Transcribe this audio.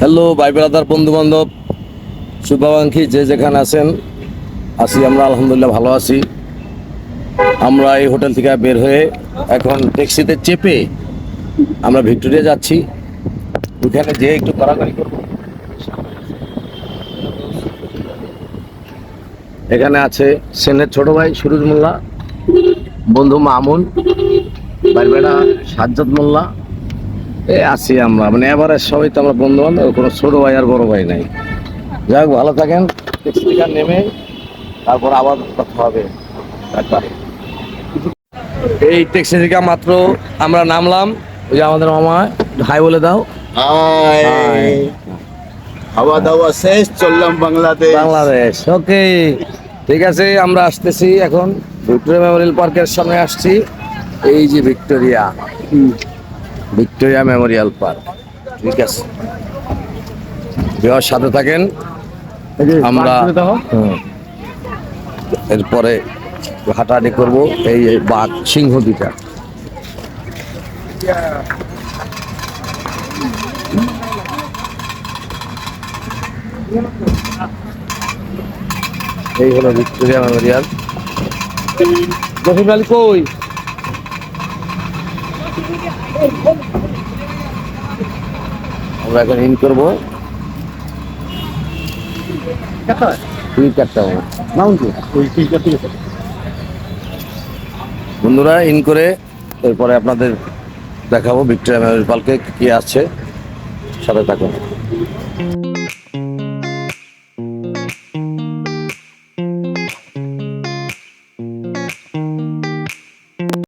Hello ভাই brother বন্ধু বান্ধব, শুভাকাঙ্ক্ষী, যে যেখানে আছেন, আছি আমরা, আলহামদুলিল্লাহ, ভালো আছি। আমরা এই হোটেল থেকে বের হয়ে এখন ট্যাক্সিতে চেপে আমরা ভিক্টোরিয়া যাচ্ছি। ওইখানে যেয়ে একটু কারাকারি করব। এখানে আছে সেনের ছোট ভাই সুরজ মোল্লা, বন্ধু মামুন বাইরবেড়া সাজ্জাদ মোল্লা আছি আমরা। মানে এবারে সবাই তো আমরা বন্ধু বান্ধব কোনো ছোট ভাই আর বড় ভাই নাই। যাই হোক ভালো থাকেন। নেমে তারপর আবার কথা হবে। এই ট্যাক্সি থেকে মাত্র আমরা নামলাম। ওই যে আমাদের মামা হাই বলে দাও। খাওয়া দাওয়া শেষ চললাম বাংলাদেশ। বাংলাদেশ ওকে ঠিক আছে আমরা আসতেছি এখন। ভিক্টোরিয়া মেমোরিয়াল পার্কের সামনে আসছি। এই যে ভিক্টোরিয়া। Victoria Memorial park. ঠিক আছে? বিবাহের সাথে থাকেন। আমরা এরপরে হাঁটাহাঁটি করব এই বাঘ সিংহ দুটা এই হলো ভিক্টোরিয়া মেমোরিয়াল। আলী কই? আমরা এখন ইন করব। বন্ধুরা ইন করে এরপরে আপনাদের দেখাবো। ভিক্টোরিয়া মেমোরিয়াল পার্কে কি আছে সাথে থাকুন।